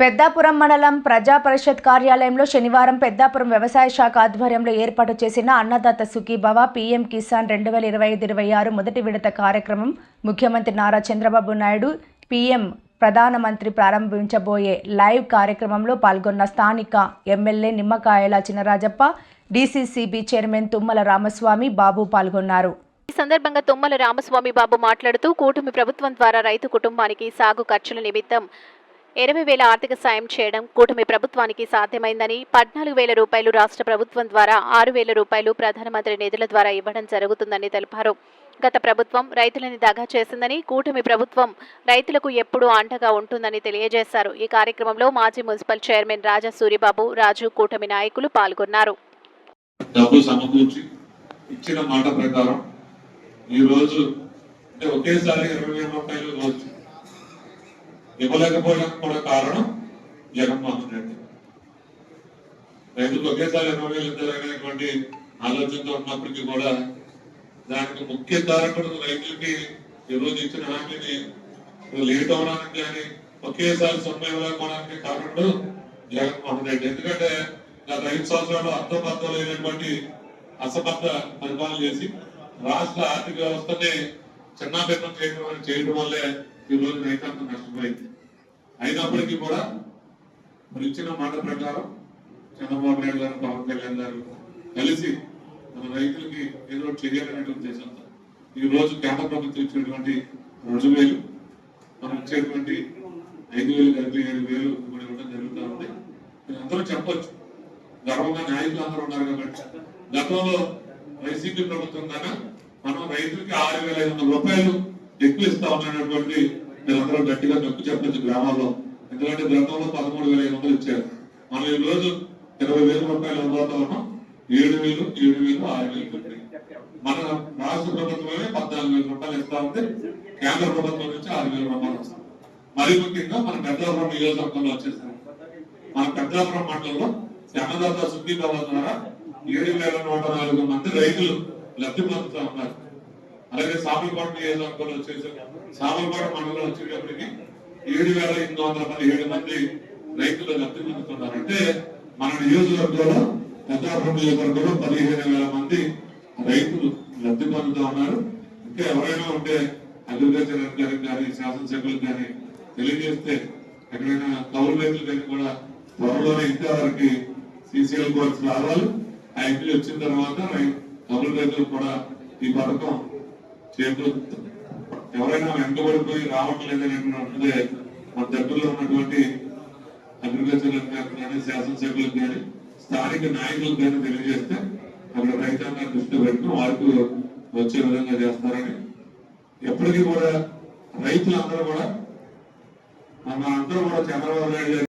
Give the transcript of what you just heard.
పెద్దాపురం మండలం ప్రజా పరిషత్ కార్యాలయంలో శనివారం పెద్దాపురం వ్యవసాయ శాఖ ఆధ్వర్యంలో ఏర్పాటు చేసిన అన్నదాత సుఖీభవ పీఎం కిసాన్ రెండు వేల ఇరవై ఐదు ఇరవై ఆరు మొదటి విడత కార్యక్రమం ముఖ్యమంత్రి నారా చంద్రబాబు నాయుడు పీఎం ప్రధానమంత్రి ప్రారంభించబోయే లైవ్ కార్యక్రమంలో పాల్గొన్న స్థానిక MLA Nimmakayala Chinarajappa DCCB chairman Tummala Ramaswamy Babu పాల్గొన్నారు. ఈ సందర్భంగా తుమ్మల రామస్వామి బాబు మాట్లాడుతూ కూటమి ప్రభుత్వం ద్వారా రైతు కుటుంబానికి సాగు ఖర్చుల నిమిత్తం ఇరవై వేల ఆర్థిక సాయం చేయడం కూటమి ప్రభుత్వానికి సాధ్యమైందని పద్నాలుగు వేల రూపాయలు రాష్ట్ర ప్రభుత్వం ద్వారా ఆరు వేల రూపాయలు ప్రధానమంత్రి నిధుల ద్వారా ఇవ్వడం జరుగుతుందని తెలిపారు. గత ప్రభుత్వం రైతులని దగా చేసిందని కూటమి ప్రభుత్వం రైతులకు ఎప్పుడూ అండగా ఉంటుందని తెలియజేశారు. ఈ కార్యక్రమంలో మాజీ మున్సిపల్ చైర్మన్ రాజా సూరిబాబు రాజు కూటమి నాయకులు పాల్గొన్నారు. డబ్బు సమకూర్చి ఇచ్చిన మాట ప్రకారం ఈ రోజు అంటే ఒకేసారి ఇరవై వేల రూపాయలు ఇవ్వలేకపోవడానికి ఇవ్వలేకపోవడం కూడా కారణం జగన్మోహన్ రెడ్డి రైతులకు ఒకేసారి ఇరవై వేలు ఇద్దరనేటువంటి ఆలోచనతో ఉన్నప్పటికీ కూడా దానికి ముఖ్య కారకుడు రైతులకి ఈరోజు ఇచ్చిన హామీని లేట్ అవడానికి కానీ ఒకేసారి సొమ్ము ఇవ్వలేకపోవడానికి కారణుడు జగన్మోహన్ రెడ్డి ఎందుకంటే గత ఐదు సంవత్సరాలు అర్థబద్ధం లేనటువంటి అసమర్థ పరిపాలన చేసి రాష్ట్ర ఆర్థిక వ్యవస్థని చిన్నాభిన్నం చేయడం చేయడం వల్లే ఈ రోజు రైతాంగం నష్టపోయింది. అయినప్పటికీ కూడా మరి ఇచ్చిన మాట ప్రకారం చంద్రబాబు నాయుడు గారు పవన్ కళ్యాణ్ గారు కలిసి మన రైతులకి ఏదో ఒకటి చేయాలనే ఉద్దేశంతో ఈ రోజు కేంద్ర ప్రభుత్వం ఇచ్చినటువంటి రెండు వేలు మనం ఇచ్చేటువంటి ఐదు వేలు కలిపి ఏడు వేలు కూడా ఇవ్వడం జరుగుతూ ఉంది. అందరూ చెప్పొచ్చు. గర్వంగా నాయకులు అందరూ ఉన్నారు కాబట్టి. గతంలో వైసీపీ ప్రభుత్వం కన్నా మనం రైతులకి ఆరు వేల ఐదు వందల రూపాయలు ఎక్కువ ఇస్తా ఉన్నటువంటి మీరందరూ గట్టిగా నొక్కి చెప్పచ్చు గ్రామాల్లో. ఎందుకంటే గతంలో పదమూడు వేల ఐదు వందలు ఇచ్చారు. మనం ఈ రోజు ఇరవై వేల రూపాయలు అందుబాటులో ఉన్నాం. ఏడు వేలు ఏడు వేలు ఆరు వేలు పెట్టాయి మన రాష్ట్ర ప్రభుత్వమే పద్నాలుగు వేల రూపాయలు ఇస్తా ఉంది. కేంద్ర ప్రభుత్వం నుంచి ఆరు వేల రూపాయలు వస్తాం మరి ముఖ్యంగా మన పెద్దాపురం నియోజకవర్గంలో వచ్చేసారు మన పెద్దాపురం మండలంలో అన్నదాత సుఖీభావ ద్వారా ఏడు వేల నూట నాలుగు మంది రైతులు లబ్ధి పొందుతూ ఉన్నారు. అలాగే సామలకోట నియోజకవర్గంలో వచ్చేసి. సామలకోట మండలం వచ్చేటప్పటికి ఏడు వేల ఎనిమిది వందల పదిహేడు మంది రైతులు లబ్ధి పొందుతున్నారు అంటే మన నియోజకవర్గంలో పెద్దాపురం నియోజకవర్గంలో పదిహేను వేల మంది రైతులు లబ్ధి పొందుతూ ఉన్నారు. ఇంకా ఎవరైనా ఉంటే అగ్రికల్చర్ గారికి కానీ శాసనసభ్యులకు కానీ తెలియజేస్తే ఎక్కడైనా కౌలు రైతులు కానీ కూడా త్వరలోనే ఇంకా వారికి సీసీఎల్ కోర్స్ రావాలి. ఆ ఎంపీ వచ్చిన తర్వాత కౌలు రైతులకు కూడా ఈ పథకం చేకూరుతుంది ఎవరైనా వెనుకబడిపోయి రావట్లేదు అనేటువంటి మన దగ్గరలో ఉన్నటువంటి అగ్రికల్చర్ కానీ శాసనసభ్యులకు కానీ స్థానిక నాయకులకు కానీ తెలియజేస్తే అక్కడ రైతాంగాన్ని దృష్టి పెట్టుకుని వారికి వచ్చే విధంగా చేస్తారని ఎప్పటికీ కూడా రైతులందరూ కూడా మన అందరూ కూడా చంద్రబాబు నాయుడు